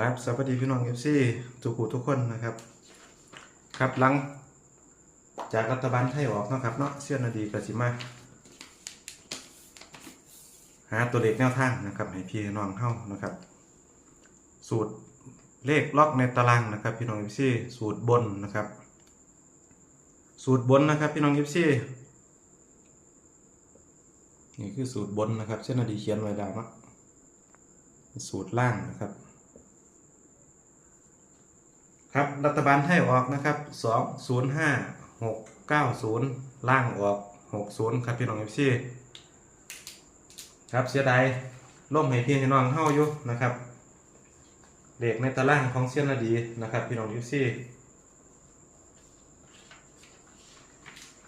ครับสวัสดีพี่น้องเอฟซีทุกผู้ทุกคนนะครับ ครับหลัง จากรัฐบาลไทยออกนะครับเนาะเสี้ยนนาดีกสิมาหาตัวเลขแนวทางนะครับให้พี่น้องเข้านะครับ สูตรเลขล็อกในตารางนะครับ พี่น้องเอฟซีสูตรบนนะครับ สูตรบนนะครับ พี่น้องเอฟซีนี่คือสูตรบนนะครับเส้นนาดีเขียนไว้แล้วนะสูตรล่างนะครับ ครับรัฐบาลไทยออกนะครับสองศูนย์ห้าหกเก้าศูนย์ล่างออกหกศูนย์ครับพี่น้องเอฟซีครับเสียดายล่มให้พี่ให้น้องเฮาอยู่นะครับเด็กในตารางของเสียนาดีนะครับ พี่น้องเอฟซี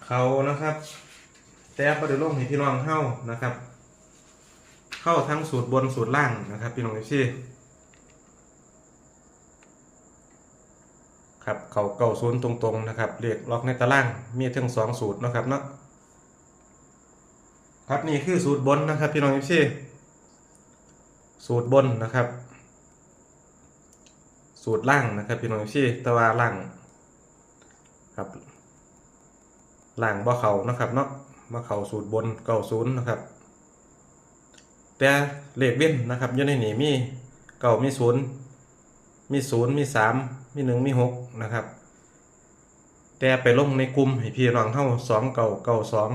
เขานะครับ แต่ประเดี๋ยวล่มให้พี่น้องเฮานะครับ เข้าทั้งสูตรบนสูตรล่างนะครับ พี่น้องเอฟซี ครับเขาเก่าศูนย์ตรงๆนะครับเลขล็อกในตารางมีทั้งสองสูตรนะครับเนาะครับนี่คือสูตรบนนะครับพี่น้องพี่สูตรบนนะครับ สูตรล่างนะครับพี่น้องพี่ตะวาล่างครับล่างบ่เขานะครับเนาะบ่เขาสูตรบนเก่าศูนย์นะครับแต่เลขเว้นนะครับอยู่ในนี้มีเก่ามีศูนย์มีศูนย์มีสาม มีหนึ่งมีหกนะครับ แต่ไปลงในกลุ่มให้พี่น้องเข้าสองเก่าเก่าสอง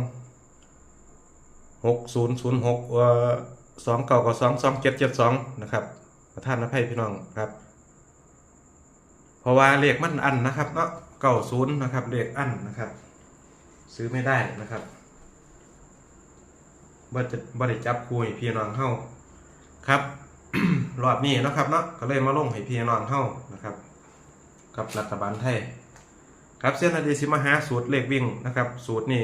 หกศูนย์ศูนย์หกเอ่อสองเก่ากับสองสองเจ็ดเจ็ดสองนะครับประธานอภัยพี่น้องครับ เพราะว่าเลขมันอันนะครับเนาะเก่าศูนย์นะครับเลขอันนะครับ ซื้อไม่ได้นะครับบ่จะบ่ได้จับคุยพี่น้องเข้าครับรอบนี้นะครับเนาะก็เลยมาลงให้พี่น้องเฮานะครับ กับรัฐบาลไทยครับเส้นอดีสิมาหาสูตรเลขวิ่งนะครับ สูตรนี่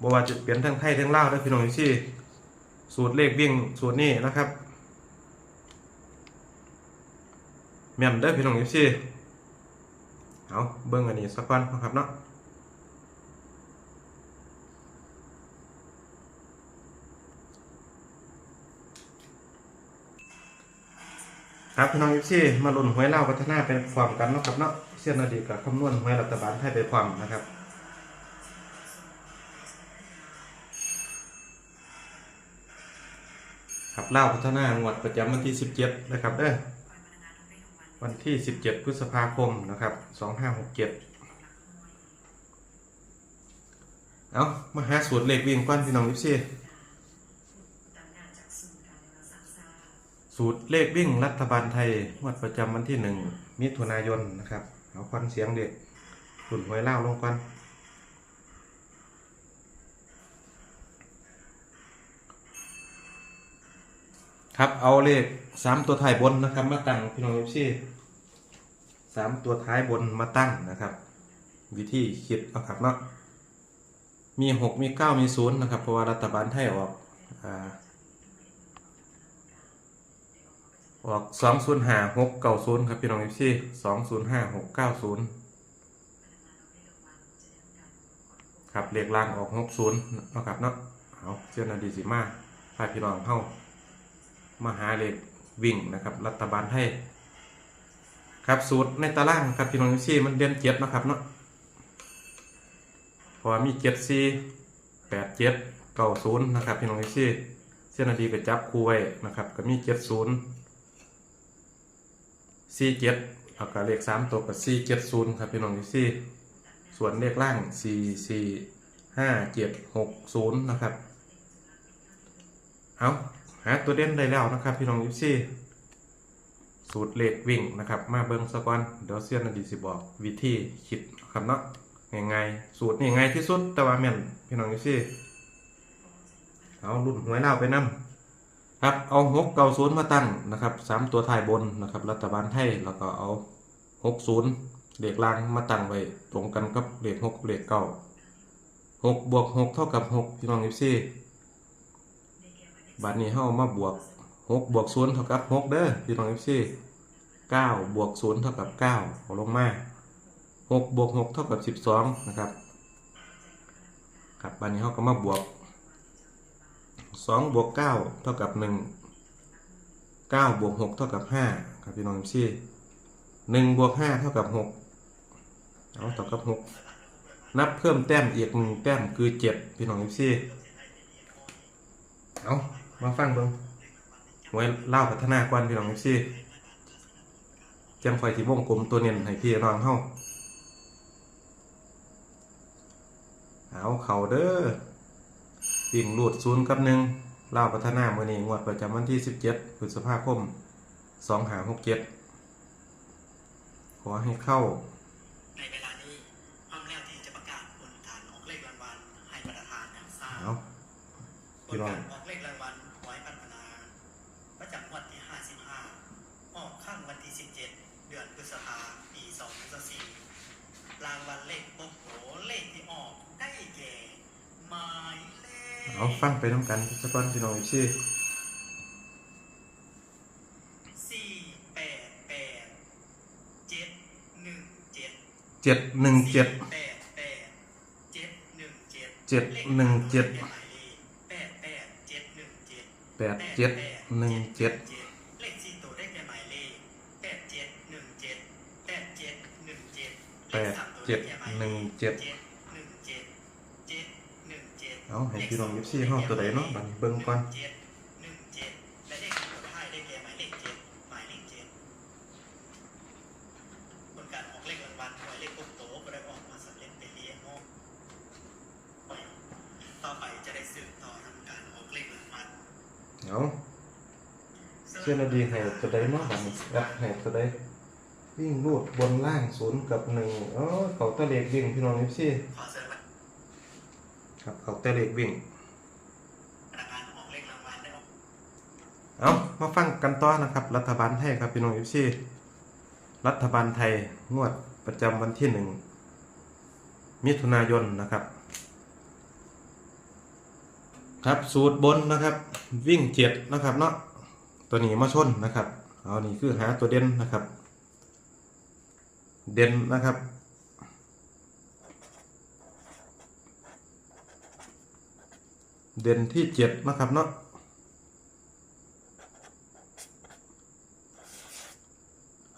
บว่าจะเปลี่ยนทั้งไทยทั้งลาวได้พี่น้องที่สูตรเลขวิ่งสูตรนี้นะครับแม่นเด้อพี่น้องที่เอาเบิ้งอันนี้สักก่อนนะครับเนาะ ครับพี่น้องยิปซี่มาลุ้นหวยเล่าพัฒนาเป็นความกันเนาะครับเนาะเสี้ยนอดีตกับคำนวณหวยรัฐบาลไทยไปความนะครับครับเล่าพัฒนางวดประจำวันที่ 17 นะครับเด้อวันที่ 17 พฤษภาคมนะครับ 2567 เอามาหาสูตรเลขวิ่งก้อนพี่น้องยิปซี่ สูตรเลขวิ่งรัฐบาลไทยงวดประจำวันที่หนึ่งมิถุนายนนะครับ เอาควันเสียงเด็กหลุนหวยเล่าลงก่อนครับเอาเลขสามตัวท้ายบนนะครับ มาตั้งพี่น้องเอฟซีสามตัวท้ายบนมาตั้งนะครับ วิธีคิดนะครับเนาะมีหกมีเก้ามีศูนย์นะครับ เพราะว่ารัฐบาลไทยออกอ่า ออกสองศูนย์ห้าหกเก้าศูนย์ครับพี่น้องเอฟซีสองศูนย์ห้าหกเก้าศูนย์ครับเลขล่างออกหกศูนย์นะครับเนาะเอาเชื่อนาดีสิมาพาพี่น้องเข้ามาหาเลขวิ่งนะครับ รัฐบาลไทยครับสูตรในตารางครับพี่น้องเอฟซีมันเดือนเจ็ดนะครับเนาะพราะว่ามีเจ็ดสี่แปดเจ็ดเก้าศูนย์นะครับพี่น้องเอฟซีเชื่อนาดีก็จับคู่ไว้นะครับ ก็มีเจ็ดศูนย์ สี่เจ็ดแล้วก็เลขสามตัวกับสี่เจ็ดศูนย์ครับพี่น้องที่สี่ส่วนเลขล่างสี่สี่ห้าเจ็ดหกศูนย์นะครับ เอาหาตัวเด่นได้แล้วนะครับพี่น้องที่สี่สูตรเลขวิ่งนะครับ มาเบิ้งสก่อนเดี๋ยวเสี้ยนอดีสิบอกวิธีคิดครับเนาะง่ายๆสูตรนี่ง่ายที่สุดแต่ว่าแม่นพี่น้องที่สี่เอารุ่นหวยเล่าไปนำ ครับเอาหกเก้าศูนย์มาตั้งนะครับสามตัวท้ายบนนะครับ รัฐบาลไทยแล้วก็เอาหกศูนย์เลขล่างมาตั้งไว้ตรงกันกับเลขหกเลขเก้าหกบวกหกเท่ากับหกพี่น้องยิปซี่บัดนี้เฮามาบวกหกบวกศูนย์เท่ากับหกเด้อพี่น้องยิปซี่เก้าบวกศูนย์เท่ากับเก้าเอาลงมาหกบวกหกเท่ากับสิบสองนะครับครับบัดนี้เฮาก็มาบวก สองบวกเก้าเท่ากับหนึ่งเก้าบวกหกเท่ากับห้าครับพี่น้องซี่หนึ่งบวกห้าเท่ากับหกเอาเท่ากับหกนับเพิ่มแต้มอีกหนึ่งแต้มคือเจ็ดพี่น้องซี่เอามาฟังเบิ่งหวยเล่าพัฒนาก่อนพี่น้องซี่จังไฟที่วงกลมตัวเน้นให้พี่น้องเฮาเอาเข่าเด้อ วิ่งรูดศูนย์กับหนึ่งเล่าพัฒนาเมื่อนี้งวดประจำวันที่สิบเจ็ดพฤษภาคมสองหาหกเจ็ดขอให้เข้า ในเวลานี้พร้อมแล้วที่จะประกาศผลการออกเลขรางวัลให้ประธานอย่างทราบเอาผลการออกเลขรางวัลหวยพัฒนาประจำงวันที่ 55ออกข้างวันที่ 17 เดือนพฤษภาปี2024รางวัลเลขโอ้โหเลขที่ออกได้แก่หมายเลข เอาฟังไปน้ำกันสักก้อนพี่น้องชื่อสี่แปดแปดเจ็ดหนึ่งเจ็ดเจ็ดหนึ่งเจ็ดแปดแปดเจ็ดหนึ่งเจ็ดเจ็ดหนึ่งเจ็ดแปดแปดเจ็ดหนึ่งเจ็ดแปดเจ็ดหนึ่งเจ็ดเลขสี่ตัวได้แก่หมายเลขแปดเจ็ดหนึ่งเจ็ดแปดเจ็ดหนึ่งเจ็ดแปดเจ็ดหนึ่งเจ็ด เจ็ดหนึ่งเจ็ดเจ็ดหนึ่ง เจ็ดเอาให้พี่น้องยิบซี่ห้องตัวใดเนาะบัดนี้เบิ่งก่อนเจ็ดหนึ่งเจ็ดและเลขสุดท้ายได้แก่หมายเลขเจ็ดหมายเลขเจ็ดผลการออกเลขรางวัลหมายเลขปุ๊บโตก็ได้ออกมาสำเร็จไปเรียงห้องต่อไปจะได้สืบต่อทำการออกเลขรางวัลเอาเชื่อนาดีให้ตัวใดเนาะบัดนี้รักให้ตัวใดวิ่งรูดบนล่างศูนย์กับหนึ่งอ๋อเขาตะเล็กวิ่งพี่น้องยิบซี่ขอเสนอ ครับเขาตะเล็กวิ่งพนักงานออกเลขรางวัลได้ออกเอามาฟังกันต่อนะครับ รัฐบาลไทยครับพี่น้องยิบซี่รัฐบาลไทยงวดประจำวันที่หนึ่งมิถุนายนนะครับ ครับสูตรบนนะครับ วิ่งเจ็ดนะครับเนาะตัวนี้มาชนนะครับ เอานี่คือหาตัวเด่นนะครับ เด่นนะครับ เด่นที่เจ็ดนะครับเนาะ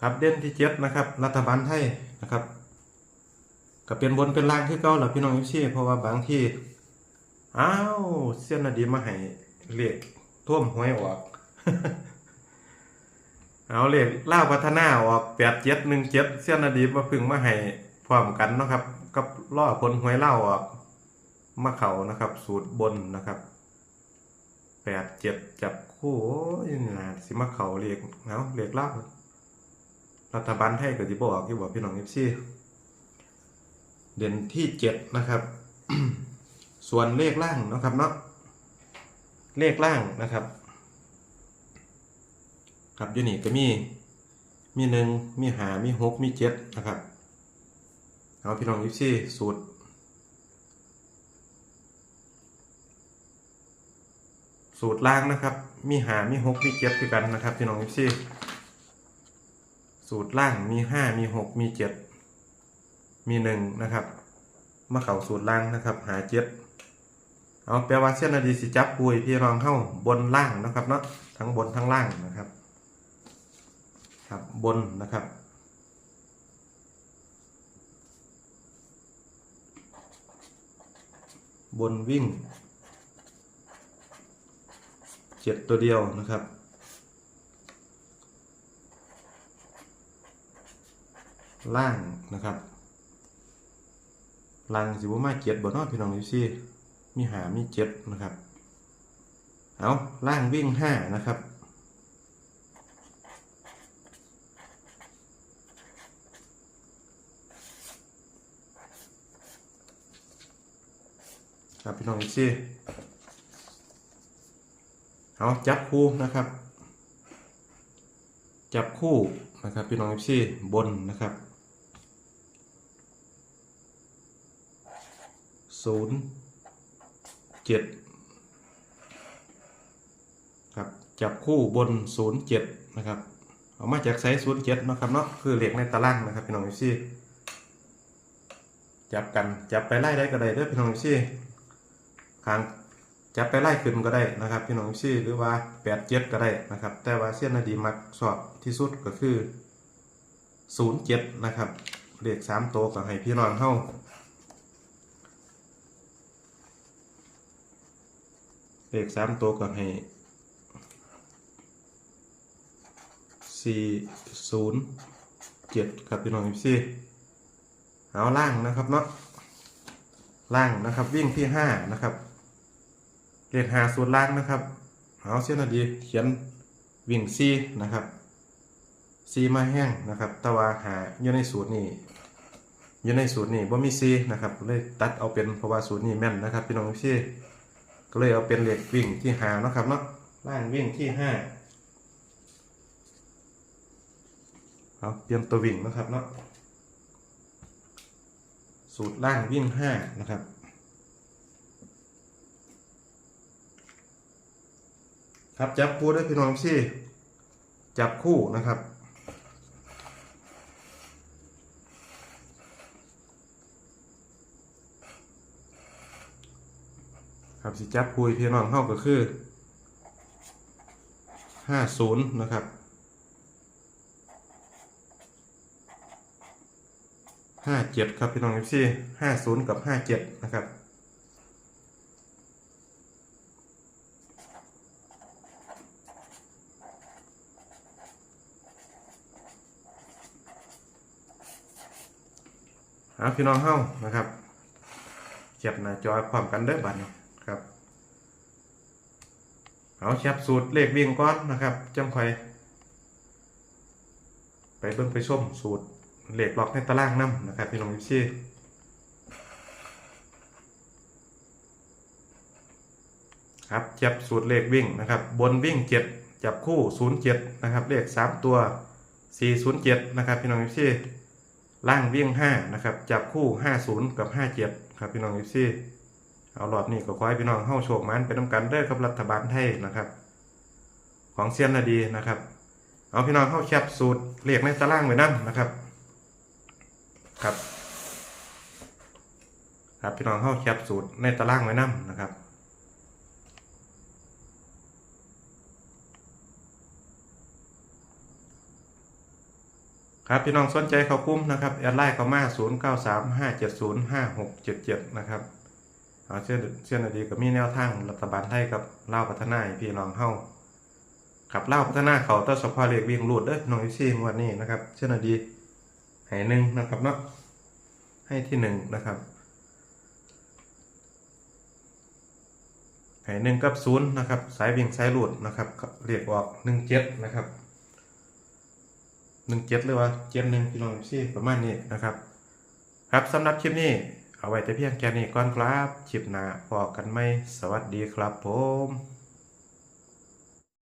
ครับเด่นที่เจ็ดนะครับ รัฐบาลไทยนะครับก็เป็นบนเป็นล่างที่เก่าแหละพี่น้องยิซี่เพราะว่าบางที่อ้าวเส้นนาดีมาให้เลขท่วมหวยออกเอาเลขล่าพัฒนาออกแปดเจ็ดหนึ่งเจ็ดเส้นนาดีมาพึ่งมาให้พร้อมกันนะครับ กับล่อผลหวยเล่าออก มาเขานะครับ สูตรบนนะครับแปดเจ็ดจับคู่ยนี่นะสิมาเขาเลขเอาะเลขเล่าวรัฐบาลไทยก็จะบอกที่บอกพี่น้องเอฟซีเด่นที่เจ็ดนะครับ ส่วนเลขล่างนะครับเนาะเลขล่างนะครับ ครับยูนี่ก็มีมีหนึ่งมีหามีหกมีเจ็ดนะครับ เอาพี่น้องยิปซี่สูตร สูตรล่างนะครับ มีหามีหกมีเจ็ดคือกันนะครับพี่น้องยิปซี่สูตรล่างมีห้ามีหกมีเจ็ดมีหนึ่งนะครับมาเข่าสูตรล่างนะครับ หาเจ็ดเอาแปลว่าเส้นนาดีสิจับปุยพี่รองเข้าบนล่างนะครับเนาะทั้งบนทั้งล่างนะครับ ครับบนนะครับบนวิ่ง เจ็ดตัวเดียวนะครับ ล่างนะครับล่างสิบมาเจ็ดบ่นอพี่น้องยูซี่มีหามีเจ็ดนะครับ เอาล่างวิ่งห้านะครับ ครับพี่น้องอีกซี่ เอาจับคู่นะครับ จับคู่นะครับพี่น้องเอีกซี่บนนะครับศูนย์เจ็ดครับจับคู่บนศูนย์เจ็ดนะครับเอามาจากไซส์ศูนย์เจ็ดนะครับเนาะคือเหล็กในตารางนะครับพี่น้องเอีซี่จับกันจับไปไล่ได้ก็ได้เด้อพี่น้องเอีซี่คาง จับไปไล่ขึ้นก็ได้นะครับ พี่น้องซี่หรือว่าแปดเจ็ดก็ได้นะครับ แต่ว่าเส้นนาดีมักสอบที่สุดก็คือศูนย์เจ็ดนะครับเลขสามตัวก็ให้พี่น้องเข้าเลขสามตัวก็ให้สี่ศูนย์เจ็ดครับพี่น้องซี่เอาล่างนะครับเนาะล่างนะครับวิ่งที่ห้านะครับ เลขหาสูตรล่างนะครับเอาเส้นนาดีเขียนวิ่งซีนะครับซีมาแห้งนะครับต่ว่าหาอยู่ในสูตรนี้อยู่ในสูตรนี้บ่มีซีนะครับเลยตัดเอาเป็นเพราะว่าสูตรนี้แม่นนะครับพี่น้องพี่ก็เลยเอาเป็นเลขวิ่งที่หานะครับเนาะล่างวิ่งที่ห้าเอาเตรียมตัววิ่งนะครับเนาะสูตรล่างวิ่งห้านะครับ ครับจับคู่ด้วยพี่น้องที่จับคู่นะครับ ครับสิจับคู่พี่น้องเข้าก็คือห้าศูนย์นะครับห้าเจ็ดครับพี่น้องที่ห้าศูนย์กับห้าเจ็ดนะครับ เอาพี่น้องเฮ้านะครับเก็บหน้าจอพร้อมกันเด้อบัดนี้ครับเอาแคปสูตรเลขวิ่งก่อนนะครับจังค่อยไปเบิ่งไปชมสูตรเลขล็อกในตารางน้ำนะครับพี่น้องพี่ครับจับสูตรเลขวิ่งนะครับ บนวิ่งเจ็ดจับคู่ศูนย์เจ็ดนะครับ เลขสามตัวสี่ศูนย์เจ็ดนะครับ พี่น้องพี่ ล่างเวี่ยง5นะครับจับคู่ 50 กับ 57 ครับพี่น้องอีซี่เอาหลอดนี่ก็ขอให้พี่น้องเข้าโชคมันเป็นน้ำกันเด้อกับรัฐบาลไทยนะครับ ของเซียนนาดีนะครับ เอาพี่น้องเข้าแคปสูตรเรียกในตารางไว้นั่นนะครับครับ ครับพี่น้องเข้าแคปสูตรในตารางไว้นั่นนะครับ ครับพี่น้องสนใจเขากุ้มนะครับแอดไลน์เขามา0 9 3 5 7 0 5 6 7 7 นะครับเอาเชื่อเชื่อนาดีกับมีแนวทางรัฐบาลไทยกับเล่าพัฒนาพี่น้องเฮาขับเล่าพัฒนาเขาต้นสพอเรียกวิ่งรูดเด้อน้องยูซี่งวันนี้นะครับเชื่อนาดีให้หนึ่งนะครับเนาะให้ที่หนึ่งนะครับให้หนึ่งกับศูนย์นะครับสายวิ่งสายรูดนะครับเรียกออกหนึ่งเจ็ดนะครับ หนึ่งเจ็ดเลยว่าเจ็ดหนึ่งพี่น้องซี่ประมาณนี้นะครับ ครับสำหรับคลิปนี้ เอาไว้แต่เพียงแค่นี้ก่อนครับคลิปหน้าพอกันไหมสวัสดีครับผม